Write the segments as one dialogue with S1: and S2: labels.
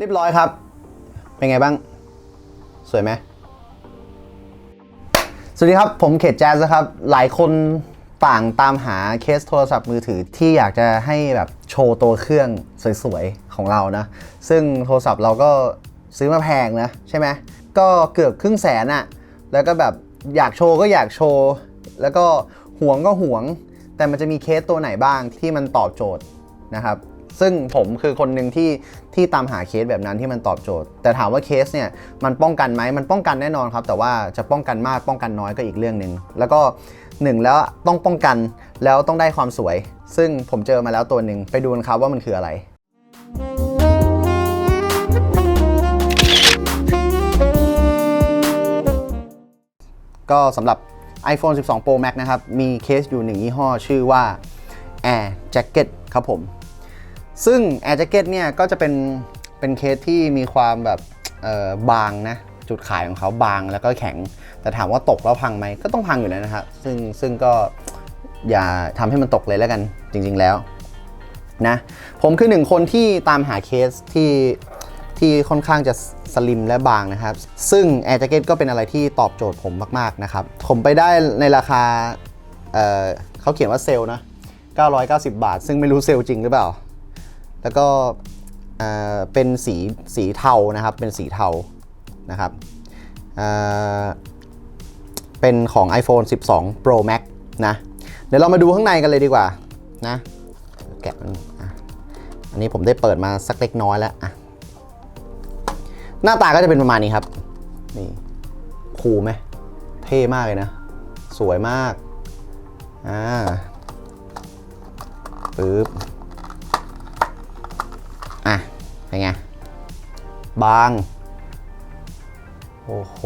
S1: เรียบร้อยครับ เป็นไงบ้าง สวยไหมสวัสดีครับ ผมเขตแจ๊สนะครับ หลายคนต่างตามหาเคสโทรศัพท์มือถือที่อยากจะให้แบบโชว์ตัวเครื่องสวยๆ ของเรานะ ซึ่งโทรศัพท์เราก็ซื้อมาแพงนะใช่ไหมก็เกือบครึ่งแสนอะแล้วก็แบบอยากโชว์ก็อยากโชว์ แล้วก็หวงก็หวง แต่มันจะมีเคสตัวไหนบ้างที่มันตอบโจทย์นะครับ ซึ่งผมคือคนหนึ่งที่ที่ตามหาเคสแบบนั้นที่มันตอบโจทย์ แต่ถามว่าเคสเนี่ยมันป้องกันไหมมันป้องกันแน่นอนครับ แต่ว่าจะป้องกันมากป้องกันน้อยก็อีกเรื่องหนึ่งแล้วก็หนึ่งแล้วต้องป้องกันแล้วต้องได้ความสวย ซึ่งผมเจอมาแล้วตัวหนึ่งไปดูกันครับว่ามันคืออะไรก็สำหรับ iPhone 12 Pro Max นะครับ มีเคสอยู่หนึ่งยี่ห้อชื่อว่า Air Jacket ครับผม ซึ่ง Air Jacket เนี่ยก็จะเป็นเป็นเคสที่มีความแบบบางนะจุดขายของเขาบางแล้วก็แข็ง แต่ถามว่าตกแล้วพังไหมก็ต้องพังอยู่แล้วนะครับซึ่งซึ่งก็อย่าทำให้มันตกเลยแล้วกันจริง ๆแล้วนะผมคือหนึ่งคนที่ตามหาเคสที่ที่ค่อนข้างจะสลิมและบางนะครับ ซึ่ง Air Jacket ก็เป็นอะไรที่ตอบโจทย์ผมมาก ๆ นะครับ ผมไปได้ในราคาเเขาเขียนว่าเซลนะ 990 บาท ซึ่งไม่รู้เซลจริงหรือเปล่า แล้วก็เป็นสีสีเทานะครับ เป็นสีเทานะครับเเป็นของ iPhone 12 Pro Max นะ เดี๋ยวเรามาดูข้างในกันเลยดีกว่านะ แกะมันอันนี้ผมได้เปิดมาสักเล็กน้อยแล้วอะหน้าตาก็จะเป็นประมาณนี้ครับ นี่คูลไหม เท่มากเลยนะ สวยมาก อ่าปึ๊บ เป็นไง บาง โอ้โห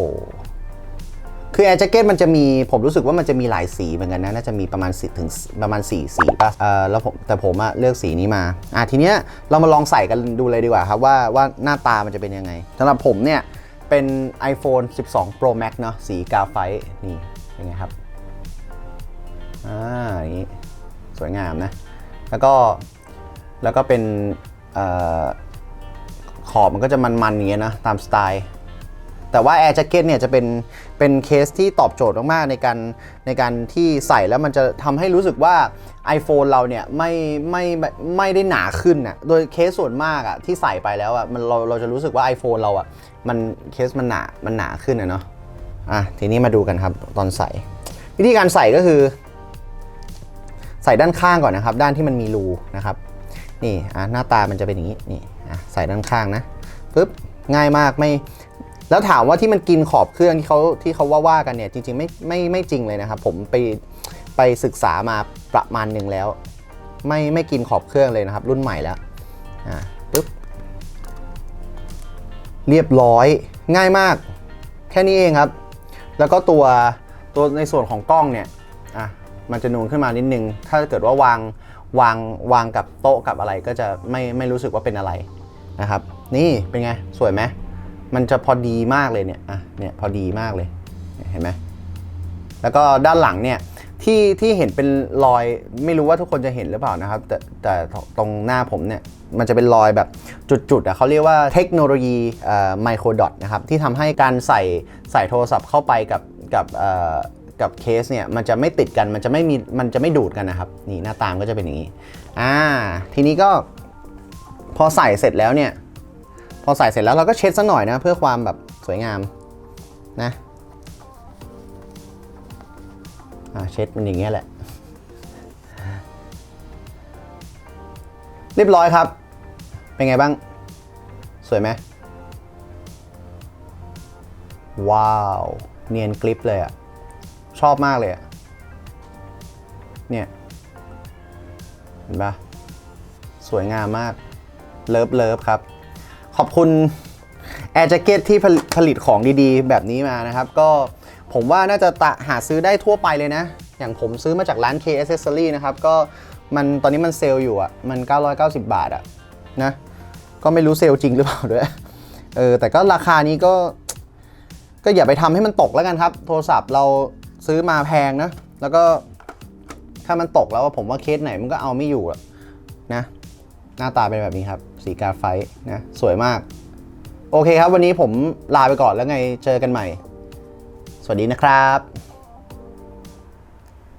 S1: คือแอร์แจ็คเก็ตมันจะมี ผมรู้สึกว่ามันจะมีหลายสีเหมือนกันนะ น่าจะมีประมาณสิถึงประมาณ4สีป่ะเออแล้วผมแต่ผมอะเลือกสีนี้มา อะทีเนี้ยเรามาลองใส่กันดูเลยดีกว่าครับว่าว่าหน้าตามันจะเป็นยังไงสำหรับผมเนี่ยเป็น iPhone 12 Pro Max เนาะสีกาไฟต์นี่เป็นไงครับ อ่าอย่างนี้ สวยงามนะ แล้วก็ แล้วก็เป็นเออ ขอบมันก็จะมันๆอย่างเงี้ยนะตามสไตล์แต่ว่า Air Jacket เนี่ยจะเป็นเป็นเคสที่ตอบโจทย์มากๆในการในการที่ใส่แล้วมันจะทำให้รู้สึกว่า iPhone เราเนี่ยไม่ไม่ไม่ไม่ได้หนาขึ้นน่ะโดยเคสส่วนมากอะที่ใส่ไปแล้วอะมันเราเราจะรู้สึกว่า iPhone เราอะมันเคสมันหนามันหนาขึ้นอะเนาะอะทีนี้มาดูกันครับตอนใส่ วิธีการใส่ก็คือ ใส่ด้านข้างก่อนนะครับ ด้านที่มันมีรูนะครับนี่อะหน้าตามันจะเป็นอย่างนี้นี่ ใส่ด้านข้างนะปึ๊บง่ายมากไม่แล้วถามว่าที่มันกินขอบเครื่องที่เขาที่เขาว่าว่ากันเนี่ยจริงๆไม่ไม่ไม่จริงเลยนะครับ ผมไปไปศึกษามาประมาณหนึ่งแล้ว ไม่ไม่กินขอบเครื่องเลยนะครับ รุ่นใหม่แล้วอ่าปึ๊บเรียบร้อยง่ายมาก แค่นี้เองครับ แล้วก็ตัวตัวในส่วนของกล้องเนี่ยอะมันจะนูนขึ้นมานิดนึง ถ้าเกิดว่าวางวางวางกับโต๊ะกับอะไรก็จะไม่ไม่รู้สึกว่าเป็นอะไร นะครับ นี่เป็นไง สวยไหมมันจะพอดีมากเลยเนี่ยอะเนี่ยพอดีมากเลยเห็นไหมแล้วก็ด้านหลังเนี่ยที่ที่เห็นเป็นรอยไม่รู้ว่าทุกคนจะเห็นหรือเปล่านะครับ แต่แต่ตรงหน้าผมเนี่ยมันจะเป็นรอยแบบจุดๆอะเขาเรียกว่าเทคโนโลยีไมโครดอทนะครับที่ทำให้การใส่ใส่โทรศัพท์เข้าไปกับกับเอ่อกับเคสเนี่ยมันจะไม่ติดกันมันจะไม่มีมันจะไม่ดูดกันนะครับ นี่หน้าตามก็จะเป็นอย่างนี้อ่าทีนี้ก็ อใส่เสร็จแล้วเนี่ย พอใส่เสร็จแล้วเราก็เช็ดซะหน่อยนะ เพื่อความแบบสวยงามนะเช็ดมันอย่างเงี้ยแหละ เรียบร้อยครับ เป็นไงบ้าง สวยไหมว้าว เนียนกลิปเลยอะชอบมากเลยอะเนี่ย เห็นปะสวยงามมาก เลิฟเลิฟครับ ขอบคุณ Air Jacket ที่ผลิตของดีๆ แบบนี้มานะครับ ก็ผมว่าน่าจะตะหาซื้อได้ทั่วไปเลยนะ อย่างผมซื้อมาจากร้าน K Accessory นะครับ ก็มันตอนนี้มันเซลล์อยู่อะ มัน 990 บาทอะนะ ก็ไม่รู้เซลล์จริงหรือเปล่าด้วย เออ แต่ก็ราคานี้ก็ ก็อย่าไปทำให้มันตกแล้วกันครับ โทรศัพท์เราซื้อมาแพงนะ แล้วก็ถ้ามันตกแล้วผมว่าเคสไหนมันก็เอาไม่อยู่อะนะ หน้าตาเป็นแบบนี้ครับ สีกาไฟนะ สวยมาก โอเคครับ วันนี้ผมลาไปก่อนแล้วไงเจอกันใหม่ สวัสดีนะครับ